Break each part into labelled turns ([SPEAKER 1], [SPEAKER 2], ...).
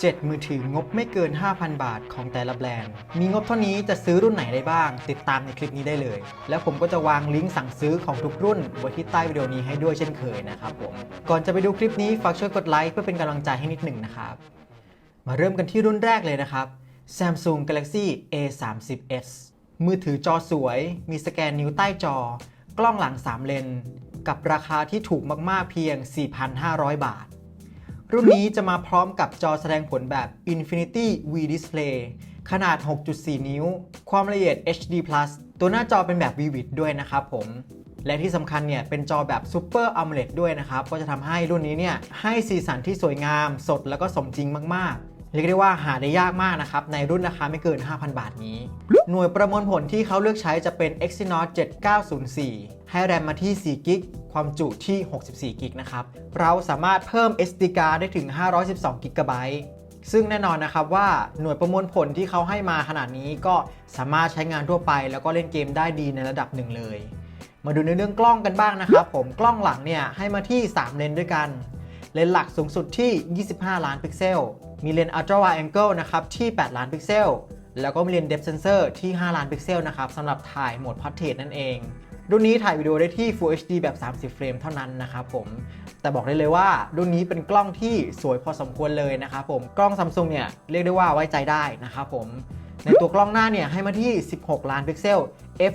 [SPEAKER 1] 7 มือถืองบไม่เกิน 5,000 บาทของแต่ละแบรนด์ มีงบเท่านี้จะซื้อรุ่นไหนได้บ้าง ติดตามในคลิปนี้ได้เลย แล้วผมก็จะวางลิงก์สั่งซื้อของทุกรุ่นไว้ที่ใต้วิดีโอนี้ให้ด้วยเช่นเคยนะครับผม ก่อนจะไปดูคลิปนี้ฝากช่วยกดไลค์เพื่อเป็นกำลังใจให้นิดหนึ่งนะครับ มาเริ่มกันที่รุ่นแรกเลยนะครับ Samsung Galaxy A30s มือถือจอสวย มีสแกนนิ้วใต้จอ กล้องหลัง 3 เลน กับราคาที่ถูกมากๆเพียง 4,500 บาท รุ่นนี้จะมาพร้อมกับจอแสดงผลแบบ Infinity V Display ขนาด 6.4 นิ้ว ความละเอียด HD+ ตัวหน้าจอเป็นแบบ Vivid ด้วยนะครับผม และที่สำคัญเนี่ยเป็นจอแบบ Super AMOLED ด้วยนะครับ ก็จะทำให้รุ่นนี้เนี่ยให้สีสันที่สวยงาม สดแล้วก็สมจริงมากๆ เรียกได้ว่าหาได้ยากมากนะครับ ในรุ่นราคาไม่เกิน 5,000 บาทนี้ หน่วยประมวลผลที่เขาเลือกใช้จะเป็น Exynos 7904 ให้แรมมาที่4กิก ความจุที่ 64 กิกนะครับ เราสามารถเพิ่ม SD card ได้ถึง 512 กิกะไบต์ซึ่งแน่นอนนะครับว่าหน่วยประมวลผลที่เขาให้มาขนาดนี้ก็สามารถใช้งานทั่วไป แล้วก็เล่นเกมได้ดีในระดับหนึ่งเลย มาดูในเรื่องกล้องกันบ้างนะครับ ผมกล้องหลังเนี่ยให้มาที่ 3 เลนส์ด้วยกัน เลนหลักสูงสุดที่ 25 ล้านพิกเซล มีเลน Ultra Wide Angle นะครับที่ 8 ล้านพิกเซล แล้วก็มีเลน Depth Sensor ที่ 5 ล้านพิกเซลนะครับสำหรับถ่ายโหมด Portrait นั่นเอง รุ่นนี้ถ่ายวิดีโอได้ที่ Full HD แบบ 30 เฟรมเท่านั้นนะครับผม แต่บอกได้เลยว่ารุ่นนี้เป็นกล้องที่สวยพอสมควรเลยนะครับผม กล้องซัมซุงเนี่ยเรียกได้ว่าไว้ใจได้นะครับผม ในตัวกล้องหน้าเนี่ยให้มาที่ 16 ล้านพิกเซล f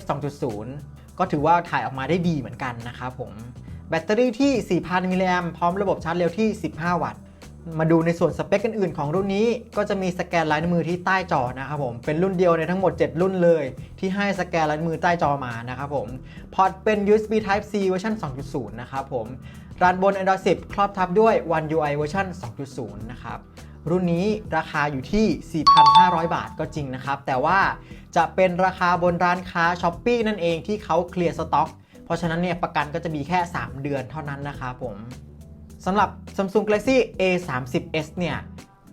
[SPEAKER 1] 2.0 ก็ถือว่าถ่ายออกมาได้ดีเหมือนกันนะครับผม แบตเตอรี่ที่ 4,000 มิลลิแอมพร้อมระบบชาร์จเร็วที่ 15 วัตต์ มาดูในส่วนสเปคอื่นๆของรุ่นนี้ก็จะมีสแกนลายนิ้วมือที่ใต้จอนะครับผมเป็นรุ่นเดียวในทั้งหมด 7 รุ่นเลย ที่ให้สแกนลายนิ้วมือใต้จอมานะครับผมพอร์ตเป็น USB Type C เวอร์ชัน2.0 นะครับผมรันบน Android 10 ครอบทับด้วย One UI เวอร์ชัน2.0 นะครับรุ่นนี้ราคาอยู่ที่ 4,500 บาทก็จริงนะครับ แต่ว่าจะเป็นราคาบนร้านค้า s h อ p e e นั่นเองที่เขาเคลียร์สต็อกเพราะฉะนั้นเนี่ยประกันก็จะมีแค่ 3 เดือนเท่านั้นนะครับผม สำหรับ Samsung Galaxy A30s เนี่ย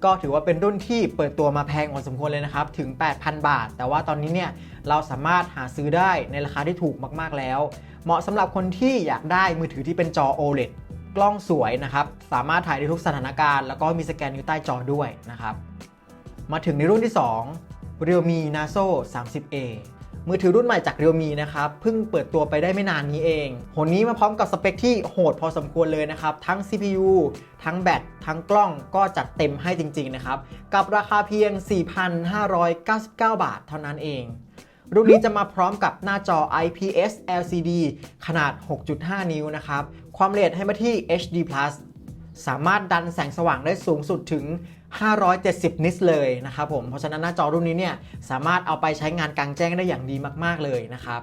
[SPEAKER 1] ก็ถือว่าเป็นรุ่นที่เปิดตัวมาแพงพอสมควรเลยนะครับ ถึง 8,000 บาท แต่ว่าตอนนี้เนี่ยเราสามารถหาซื้อได้ในราคาที่ถูกมากๆแล้ว เหมาะสำหรับคนที่อยากได้มือถือที่เป็นจอ OLED กล้องสวยนะครับ สามารถถ่ายได้ทุกสถานการณ์ แล้วก็มีสแกนนิ้วใต้จอด้วยนะครับ มาถึงในรุ่นที่ 2 Realme Naso 30A มือถือรุ่นใหม่จาก Realme นะครับเพิ่งเปิดตัวไปได้ไม่นานนี้เองหนนี้มาพร้อมกับสเปคที่โหดพอสมควรเลยนะครับ ทั้ง CPU ทั้งแบตทั้งกล้องก็จัดเต็มให้จริงๆนะครับ กับราคาเพียง 4,599 บาทเท่านั้นเองรุ่นนี้จะมาพร้อมกับหน้าจอ IPS LCD ขนาด 6.5 นิ้วนะครับ ความละเอียดให้มาที่ HD+ สามารถดันแสงสว่างได้สูงสุดถึง 570 นิตเลยนะครับผม เพราะฉะนั้นหน้าจอรุ่นนี้เนี่ยสามารถเอาไปใช้งานกลางแจ้งได้อย่างดีมาก ๆ เลยนะครับ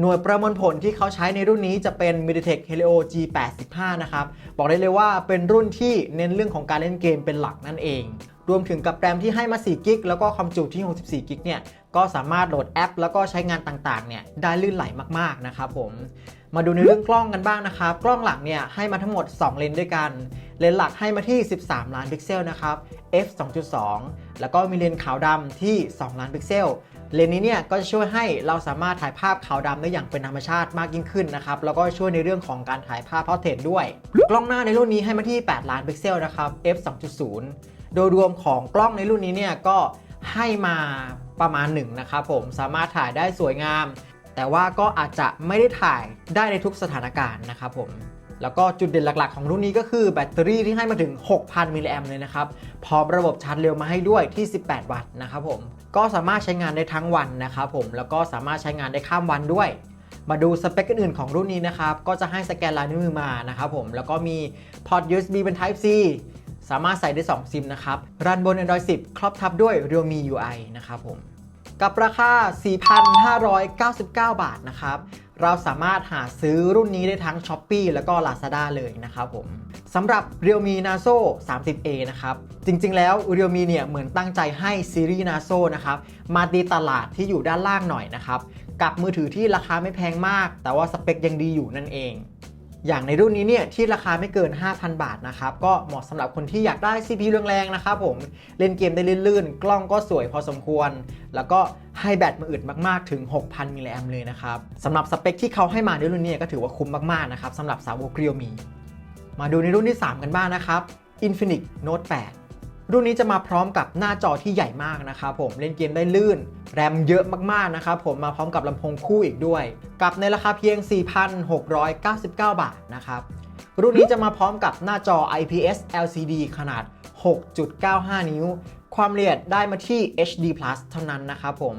[SPEAKER 1] หน่วยประมวลผลที่เขาใช้ในรุ่นนี้จะเป็น MediaTek Helio G85 นะครับ บอกได้เลยว่าเป็นรุ่นที่เน้นเรื่องของการเล่นเกมเป็นหลักนั่นเอง รวมถึงกับแรมที่ให้มา4กิกแล้วก็ความจุที่64กิกเนี่ยก็สามารถโหลดแอป แล้วก็ใช้งานต่างๆเนี่ยได้ลื่นไหลมากๆนะครับผม มาดูในเรื่องกล้องกันบ้างนะครับ กล้องหลังเนี่ยให้มาทั้งหมด 2 เลนส์ด้วยกัน เลนส์หลักให้มาที่ 13 ล้านพิกเซลนะครับ f 2.2 แล้วก็มีเลนส์ขาวดำที่ 2 ล้านพิกเซล เลนส์นี้เนี่ยก็จะช่วยให้เราสามารถถ่ายภาพขาวดำได้อย่างเป็นธรรมชาติมากยิ่งขึ้นนะครับ แล้วก็ช่วยในเรื่องของการถ่ายภาพพอร์เทรตด้วย กล้องหน้าในรุ่นนี้ให้มาที่ 8 ล้านพิกเซลนะครับ f 2.0 โดยรวมของกล้องในรุ่นนี้เนี่ยก็ให้มาประมาณหนึ่งนะครับผมสามารถถ่ายได้สวยงาม แต่ว่าก็อาจจะไม่ได้ถ่ายได้ในทุกสถานการณ์นะครับผม แล้วก็จุดเด่นหลักๆของรุ่นนี้ก็คือแบตเตอรี่ที่ให้มาถึง 6,000 มิลลิแอมเลยนะครับ พร้อมระบบชาร์จเร็วมาให้ด้วยที่ 18 วัตต์นะครับผม ก็สามารถใช้งานได้ทั้งวันนะครับผม แล้วก็สามารถใช้งานได้ข้ามวันด้วย มาดูสเปคอื่นๆของรุ่นนี้นะครับ ก็จะให้สแกนลายนิ้วมือมานะครับผม แล้วก็มีพอร์ต USB เป็น Type C สามารถใส่ได้ 2 ซิมนะครับ รันบน Android 10 ครอบทับด้วย Realme UI นะครับผม กับราคา 4,599 บาทนะครับ เราสามารถหาซื้อรุ่นนี้ได้ทั้ง s h อ p e e แล้วก็ Lazada เลยนะครับผมสำหรับ Realme Naso 30A นะครับ จริงๆแล้ว Realme เนี่ยเหมือนตั้งใจให้ซีรีส์ Naso นะครับมาตีตลาดที่อยู่ด้านล่างหน่อยนะครับ กับมือถือที่ราคาไม่แพงมาก แต่ว่าสเปคยังดีอยู่นั่นเอง อย่างในรุ่นนี้เนี่ยที่ราคาไม่เกิน 5,000 บาทนะครับ ก็เหมาะสำหรับคนที่อยากได้ CPU แรงๆนะครับผมเล่นเกมได้ลื่นๆ กล้องก็สวยพอสมควร แล้วก็ให้แบตมาอึดมากๆถึง 6,000 มิลลิแอมเลยนะครับสำหรับสเปคที่เขาให้มาในรุ่นนี้ก็ถือว่าคุ้มมากๆนะครับสำหรับสาวกเรียวมี มาดูในรุ่นที่ 3 กันบ้างนะครับ Infinix Note 8 รุ่นนี้จะมาพร้อมกับหน้าจอที่ใหญ่มากนะครับผมเล่นเกมได้ลื่น แรมเยอะมากๆนะครับผมมาพร้อมกับลำโพงคู่อีกด้วย กับในราคาเพียง 4,699 บาทนะครับรุ่นนี้จะมาพร้อมกับหน้าจอ IPS LCD ขนาด 6.95 นิ้ว ความละเอียดได้มาที่ HD เท่านั้นนะครับผม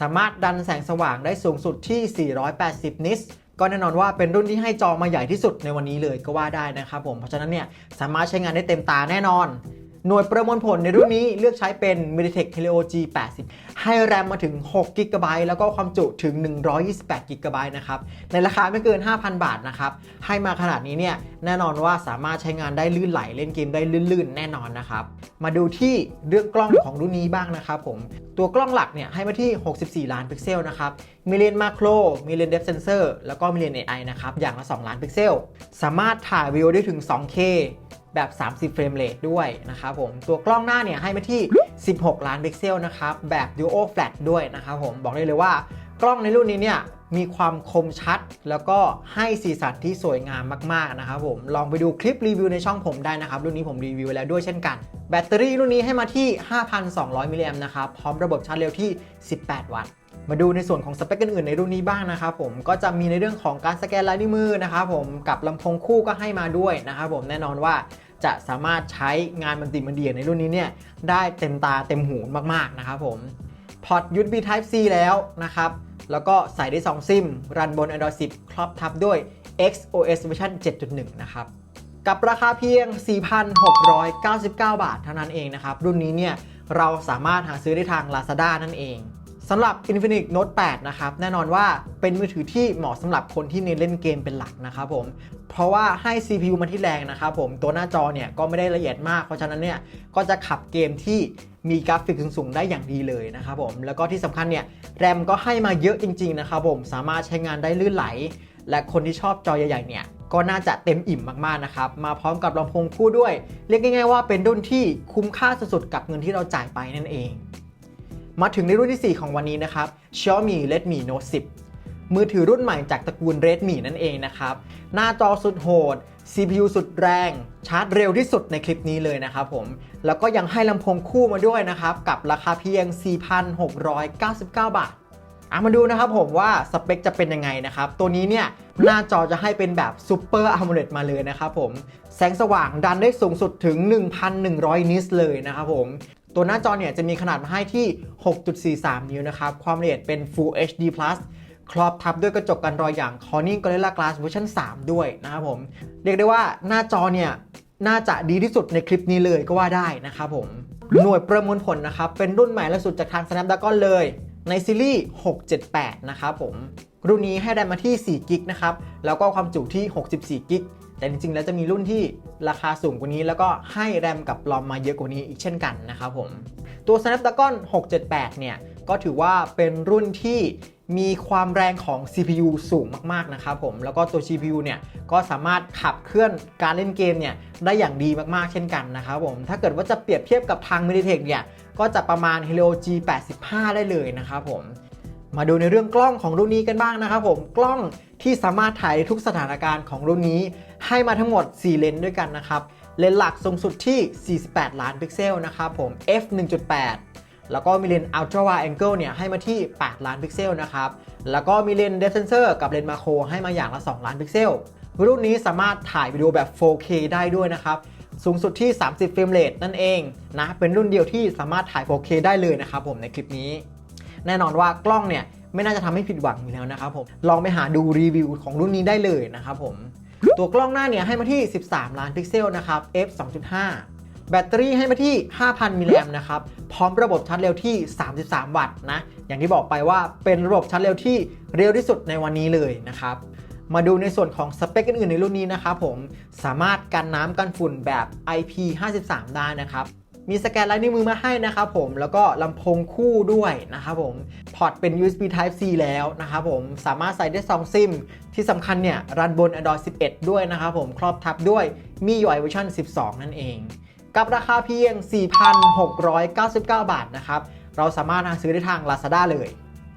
[SPEAKER 1] สามารถดันแสงสว่างได้สูงสุดที่ 480 นิตส์ก็แน่นอนว่าเป็นรุ่นที่ให้จอมาใหญ่ที่สุดในวันนี้เลยก็ว่าได้นะครับผม เพราะฉะนั้นเนี่ยสามารถใช้งานได้เต็มตาแน่นอน หน่วยประมวลผลในรุ่นนี้เลือกใช้เป็น MediaTek Helio G80 ให้แรมมาถึง6 g b แล้วก็ความจุถึง 128 g b นะครับ ในราคาไม่เกิน 5,000 บาทนะครับ ให้มาขนาดนี้เนี่ย แน่นอนว่าสามารถใช้งานได้ลื่นไหลเล่นเกมได้ลื่นๆ แน่นอนนะครับ มาดูที่เรื่องกล้องของรุ่นนี้บ้างนะครับผม ตัวกล้องหลักเนี่ยให้มาที่ 64 ล้านพิกเซลนะครับ มีเลนส์มาโคร มีเลนส์เดฟเซนเซอร์ แล้วก็มีเลนส์ AI นะครับ อย่างละ 2 ล้านพิกเซล สามารถถ่ายวิดีโอได้ถึง 2K แบบ 30 เฟรมเรทด้วยนะครับผม ตัวกล้องหน้าเนี่ยให้มาที่ 16 ล้านพิกเซลนะครับ แบบ Duo Flat ด้วยนะครับผมบอกได้เลยว่ากล้องในรุ่นนี้เนี่ยมีความคมชัด แล้วก็ให้สีสันที่สวยงามมากๆนะครับผมลองไปดูคลิปรีวิวในช่องผมได้นะครับ รุ่นนี้ผมรีวิวแล้วด้วยเช่นกัน แบตเตอรี่รุ่นนี้ให้มาที่ 5,200 มิลลิแอมป์นะครับ พร้อมระบบชาร์จเร็วที่ 18 วัตต์มาดูในส่วนของสเปคอื่นๆในรุ่นนี้บ้างนะครับผมก็จะมีในเรื่องของการสแกนลายนิ้วมือนะครับผมกับลำโพงคู่ก็ให้มาด้วยนะครับผมแน่นอนว่า จะสามารถใช้งานมันติมันเดียในรุ่นนี้เนี่ยได้เต็มตาเต็มหูมากๆนะครับผมพอร์ต USB Type C แล้วนะครับ แล้วก็ใส่ได้ 2 ซิม รันบน Android 10 ครอบทับด้วย XOS เวอร์ชัน7.1 นะครับ กับราคาเพียง 4,699 บาทเท่านั้นเองนะครับ รุ่นนี้เนี่ยเราสามารถหาซื้อได้ทาง Lazada นั่นเอง สำหรับ Infinix Note 8 นะครับ แน่นอนว่าเป็นมือถือที่เหมาะสำหรับคนที่เน้นเล่นเกมเป็นหลักนะครับผม เพราะว่าให้ CPU มาที่แรงนะครับผม ตัวหน้าจอเนี่ยก็ไม่ได้ละเอียดมาก เพราะฉะนั้นเนี่ยก็จะขับเกมที่มีกราฟิกสูงๆได้อย่างดีเลยนะครับผม แล้วก็ที่สำคัญเนี่ยแรมก็ให้มาเยอะจริง ๆ นะครับผม สามารถใช้งานได้ลื่นไหล และคนที่ชอบจอใหญ่ๆเนี่ยก็น่าจะเต็มอิ่มมากๆนะครับ มาพร้อมกับลำโพงคู่ด้วย เรียกง่ายๆว่าเป็นรุ่นที่คุ้มค่าสุดๆกับเงินที่เราจ่ายไปนั่นเอง มาถึงในรุ่นที่ 4 ของวันนี้นะครับ Xiaomi Redmi Note 10 มือถือรุ่นใหม่จากตระกูล Redmi นั่นเองนะครับ หน้าจอสุดโหด CPU สุดแรง ชาร์จเร็วที่สุดในคลิปนี้เลยนะครับผม แล้วก็ยังให้ลำโพงคู่มาด้วยนะครับ กับราคาเพียง 4,699 บาทอะมาดูนะครับผมว่าสเปคจะเป็นยังไงนะครับ ตัวนี้เนี่ยหน้าจอจะให้เป็นแบบ Super AMOLED มาเลยนะครับผม แสงสว่างดันได้สูงสุดถึง 1,100 นิตส์เลยนะครับผม ตัวหน้าจอเนี่ยจะมีขนาดมาให้ที่ 6.43 นิ้วนะครับ ความละเอียดเป็น Full HD Plus ครอบทับด้วยกระจกกันรอยอย่าง Corning Gorilla Glass เวอร์ชัน3ด้วยนะครับผม เรียกได้ว่าหน้าจอเนี่ยน่าจะดีที่สุดในคลิปนี้เลยก็ว่าได้นะครับผม หน่วยประมวลผลนะครับ เป็นรุ่นใหม่ล่าสุดจากทาง Snapdragon เลยในซีรีส์ 678 นะครับผม รุ่นนี้ให้แรมมาที่4กิกนะครับ แล้วก็ความจุที่ 64กิก แต่จริงๆ แล้วจะมีรุ่นที่ราคาสูงกว่านี้ แล้วก็ให้แรมกับรอมมาเยอะกว่านี้อีกเช่นกันนะครับผม ตัว Snapdragon 678 เนี่ย ก็ถือว่าเป็นรุ่นที่มีความแรงของ CPU สูงมากๆ นะครับผม แล้วก็ตัว CPU เนี่ย ก็สามารถขับเคลื่อนการเล่นเกมเนี่ย ได้อย่างดีมากๆ เช่นกันนะครับผม ถ้าเกิดว่าจะเปรียบเทียบกับทาง MediaTek เนี่ย ก็จะประมาณ Helio G85 ได้เลยนะครับผม มาดูในเรื่องกล้องของรุ่นนี้กันบ้างนะครับผม กล้องที่สามารถถ่ายทุกสถานการณ์ของรุ่นนี้ ให้มาทั้งหมด 4 เลนส์ด้วยกันนะครับ เลนส์หลักสูงสุดที่ 48 ล้านพิกเซลนะครับผม f 1.8 แล้วก็มีเลนส์ ultra wide angle เนี่ยให้มาที่ 8 ล้านพิกเซลนะครับ แล้วก็มีเลนส์ depth sensor กับเลนส์มาโครให้มาอย่างละ 2 ล้านพิกเซล รุ่นนี้สามารถถ่ายวิดีโอแบบ 4K ได้ด้วยนะครับสูงสุดที่ 30 เฟรมเรทนั่นเองนะ เป็นรุ่นเดียวที่สามารถถ่าย 4K ได้เลยนะครับผมในคลิปนี้ แน่นอนว่ากล้องเนี่ย ไม่น่าจะทำให้ผิดหวังอยู่แล้วนะครับผม ลองไปหาดูรีวิวของรุ่นนี้ได้เลยนะครับผม ตัวกล้องหน้าเนี่ยให้มาที่ 13 ล้านพิกเซลนะครับ f 2.5 แบตเตอรี่ให้มาที่ 5,000 มิลลิแอมนะครับ พร้อมระบบชาร์จเร็วที่ 33 วัตต์นะ อย่างที่บอกไปว่าเป็นระบบชาร์จเร็วที่เร็วที่สุดในวันนี้เลยนะครับมาดูในส่วนของสเปคอื่นๆในรุ่นนี้นะครับผมสามารถกันน้ำกันฝุ่นแบบ IP53 ได้นะครับ มีสแกนลายนิ้วมือมาให้นะครับผมแล้วก็ลำโพงคู่ด้วยนะครับผมพอร์ตเป็น USB Type C แล้วนะครับผมสามารถใส่ได้2ซิมที่สำคัญเนี่ยรันบน Android 11 ด้วยนะครับผมครอบทับด้วยมี UI เวอร์ชัน12 นั่นเอง กับราคาเพียง 4,699 บาทนะครับเราสามารถหาซื้อได้ทาง Lazada เลย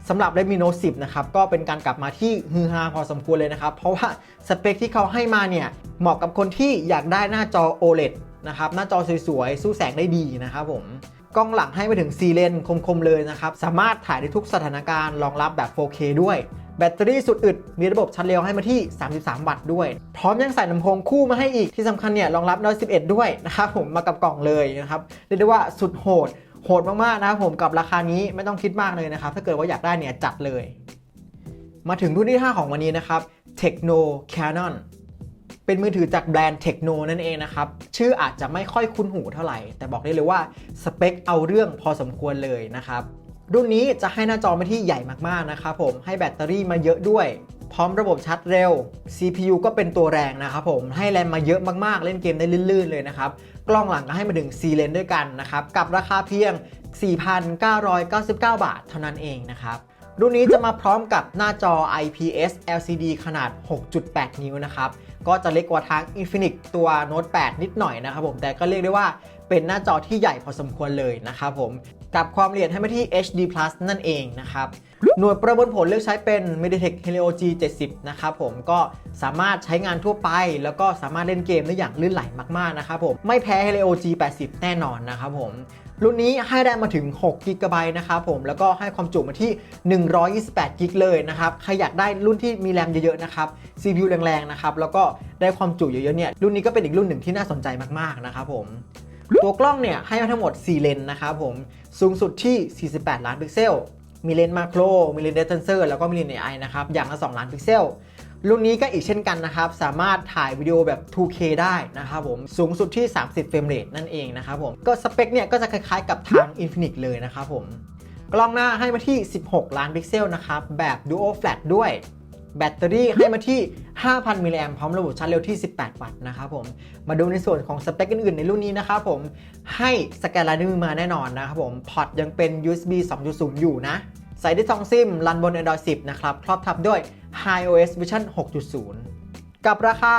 [SPEAKER 1] สำหรับ Redmi Note 10 นะครับ ก็เป็นการกลับมาที่ฮือฮาพอสมควรเลยนะครับ เพราะว่าสเปคที่เขาให้มาเนี่ย เหมาะกับคนที่อยากได้หน้าจอ OLED นะครับหน้าจอสวยๆสู้แสงได้ดีนะครับผมกล้องหลังให้ไปถึง 4 เลนคม ๆ เลยนะครับ สามารถถ่ายได้ทุกสถานการณ์รองรับแบบ 4K ด้วย แบตเตอรี่สุดอึด มีระบบชาร์จเร็วให้มาที่ 33 วัตต์ด้วย พร้อมยังใส่ลำโพงคู่มาให้อีกที่สำคัญเนี่ยรองรับ111 ด้วยนะครับผมมากับกล่องเลยนะครับเรียกได้ว่าสุดโหด โหดมาก ๆ นะครับผมกับราคานี้ไม่ต้องคิดมากเลยนะครับ ถ้าเกิดว่าอยากได้เนี่ยจัดเลย มาถึงรุ่นที่ 5 ของวันนี้นะครับ Techno Canon เป็นมือถือจากแบรนด์ Techno นั่นเองนะครับ ชื่ออาจจะไม่ค่อยคุ้นหูเท่าไหร่ แต่บอกได้เลยว่าสเปคเอาเรื่องพอสมควรเลยนะครับ รุ่นนี้จะให้หน้าจอมาที่ใหญ่มากๆนะครับผมให้แบตเตอรี่มาเยอะด้วย พร้อมระบบชาร์จเร็ว CPU ก็เป็นตัวแรงนะครับผมให้แรมมาเยอะมากๆ เล่นเกมได้ลื่นๆเลยนะครับกล้องหลังก็ให้มาถึง4เลนด้วยกันนะครับกับราคาเพียง 4,999 บาท เท่านั้นเองนะครับรุ่นนี้จะมาพร้อมกับหน้าจอ IPS LCD ขนาด 6.8 นิ้วนะครับ ก็จะเล็กกว่าทาง Infinix ตัว Note 8 นิดหน่อยนะครับผม แต่ก็เรียกได้ว่าเป็นหน้าจอที่ใหญ่พอสมควรเลยนะครับผม กับความละเอียดให้มาที่ HD Plus นั่นเองนะครับ หน่วยประมวลผลเลือกใช้เป็น MediaTek Helio G70 นะครับผม ก็สามารถใช้งานทั่วไป แล้วก็สามารถเล่นเกมได้อย่างลื่นไหลมากๆนะครับผม ไม่แพ้ Helio G80 แน่นอนนะครับผม รุ่นนี้ให้แรมมาถึง6 g b นะครับผมแล้วก็ให้ความจุมาที่ 128 g b เลยนะครับใครอยากได้รุ่นที่มีแรมเยอะๆนะครับ CPU แรงๆนะครับแล้วก็ได้ความจุเยอะๆเนี่ยรุ่นนี้ก็เป็นอีกรุ่นหนึ่งที่น่าสนใจมากๆนะครับผมตัวกล้องเนี่ยให้มาทั้งหมด 4 เลนนะครับผมสูงสุดที่ 48 ล้านพิกเซล มีเลนส์มาโคร มีเลนส์เดทเซอร์แล้วก็มีเลนส์ AI นะครับอย่างละ 2 ล้านพิกเซล รุ่นนี้ก็อีกเช่นกันนะครับ สามารถถ่ายวิดีโอแบบ 2K ได้นะครับผม สูงสุดที่ 30 เฟรมเรทนั่นเองนะครับผม ก็สเปคเนี่ยก็จะคล้ายๆกับทาง Infinix เลยนะครับผม กล้องหน้าให้มาที่ 16 ล้านพิกเซลนะครับ แบบ Duo Flat ด้วย แบตเตอรี่ให้มาที่ 5,000 มิลลิแอมพร้อมระบบชาร์จเร็วที่ 18 วัตต์นะครับผม มาดูในส่วนของสเปคอื่นๆ ในรุ่นนี้นะครับผม ให้สแกนลายนิ้วมือมาแน่นอนนะครับผม พอร์ตยังเป็น USB 2.0 อยู่นะ ใส่ได้สองซิม รันบน Android 10 นะครับ ครอบทับด้วย iOS Vision 6.0 กับราคา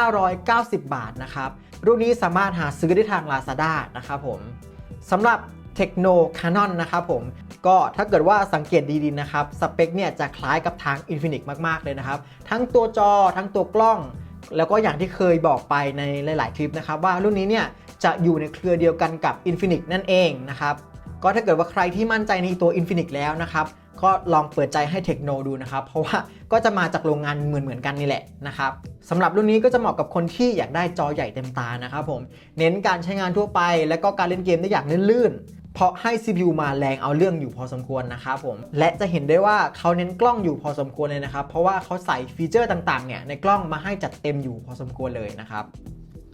[SPEAKER 1] 4,990 บาทนะครับ รุ่นนี้สามารถหาซื้อได้ทาง Lazada นะครับผมสำหรับ Techno Canon นะครับผม ก็ถ้าเกิดว่าสังเกตดีๆนะครับ สเปคเนี่ยจะคล้ายกับทาง Infinix มากๆเลยนะครับ ทั้งตัวจอทั้งตัวกล้อง แล้วก็อย่างที่เคยบอกไปในหลาย ๆ คลิปนะครับ ว่ารุ่นนี้เนี่ยจะอยู่ในเครือเดียวกันกับ Infinix นั่นเองนะครับก็ถ้าเกิดว่าใครที่มั่นใจในตัว Infinix แล้วนะครับ ก็ลองเปิดใจให้ Techno ดูนะครับ เพราะว่าก็จะมาจากโรงงานเหมือนๆกันนี่แหละนะครับสำหรับรุ่นนี้ก็จะเหมาะกับคนที่อยากได้จอใหญ่เต็มตานะครับผม เน้นการใช้งานทั่วไป และก็การเล่นเกมได้อย่างลื่นๆเพราะให้ CPU มาแรงเอาเรื่องอยู่พอสมควรนะครับผม และจะเห็นได้ว่าเขาเน้นกล้องอยู่พอสมควรเลยนะครับ เพราะว่าเขาใส่ฟีเจอร์ต่างๆ เนี่ยในกล้องมาให้จัดเต็มอยู่พอสมควรเลยนะครับ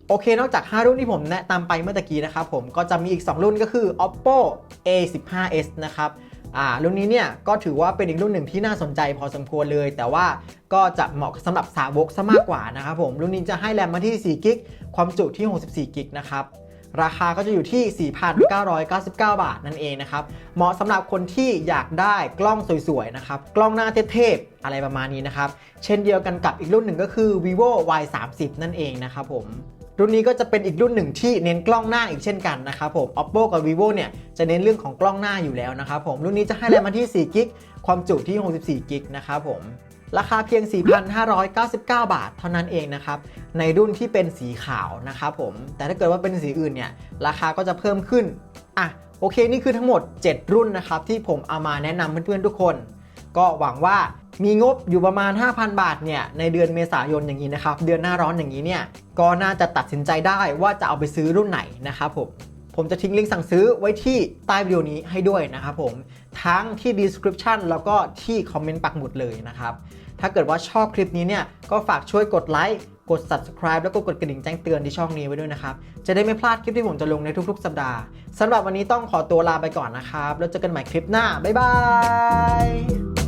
[SPEAKER 1] โอเคนอกจาก 5 รุ่นที่ผมแนะนำไปเมื่อตะกี้นะครับผมก็จะมีอีก 2 รุ่นก็คือ oppo a15s นะครับ อ่ารุ่นนี้เนี่ยก็ถือว่าเป็นอีกรุ่นหนึ่งที่น่าสนใจพอสมควรเลย แต่ว่าก็จะเหมาะสำหรับสาวกซะมากกว่านะครับผมรุ่นนี้จะให้แรมมาที่4กิกความจุที่ 64กิกนะครับราคาก็จะอยู่ที่ 4,999 บาทนั่นเองนะครับ เหมาะสำหรับคนที่อยากได้กล้องสวยๆนะครับ กล้องหน้าเทพๆอะไรประมาณนี้นะครับ เช่นเดียวกันกับอีกรุ่นหนึ่งก็คือ vivo y 3 0นั่นเองนะครับผม รุ่นนี้ก็จะเป็นอีกรุ่นหนึ่งที่เน้นกล้องหน้าอีกเช่นกันนะครับผม oppo กับ vivo เนี่ยจะเน้นเรื่องของกล้องหน้าอยู่แล้วนะครับผม รุ่นนี้จะให้แรมมาที่4กิกความจุที่64กิกนะครับผมราคาเพียง 4,599 บาท เท่านั้นเองนะครับ ในรุ่นที่เป็นสีขาวนะครับผม แต่ถ้าเกิดว่าเป็นสีอื่นเนี่ย ราคาก็จะเพิ่มขึ้น อะ โอเค นี่คือทั้งหมด 7 รุ่นนะครับ ที่ผมเอามาแนะนำเพื่อนๆทุกคน ก็หวังว่า มีงบอยู่ประมาณ 5,000 บาทเนี่ยในเดือนเมษายนอย่างนี้นะครับเดือนหน้าร้อนอย่างนี้เนี่ยก็น่าจะตัดสินใจได้ว่าจะเอาไปซื้อรุ่นไหนนะครับผมผมจะทิ้งลิงก์สั่งซื้อไว้ที่ใต้วิดีโอนี้ให้ด้วยนะครับผมทั้งที่ description แล้วก็ที่คอมเมนต์ปักหมุดเลยนะครับถ้าเกิดว่าชอบคลิปนี้เนี่ยก็ฝากช่วยกดไลค์กด subscribe แล้วก็กดกระดิ่งแจ้งเตือนที่ช่องนี้ไว้ด้วยนะครับ จะได้ไม่พลาดคลิปที่ผมจะลงในทุกๆ สัปดาห์สำหรับวันนี้ต้องขอตัวลาไปก่อนนะครับ แล้วเจอกันใหม่คลิปหน้า บ๊ายบาย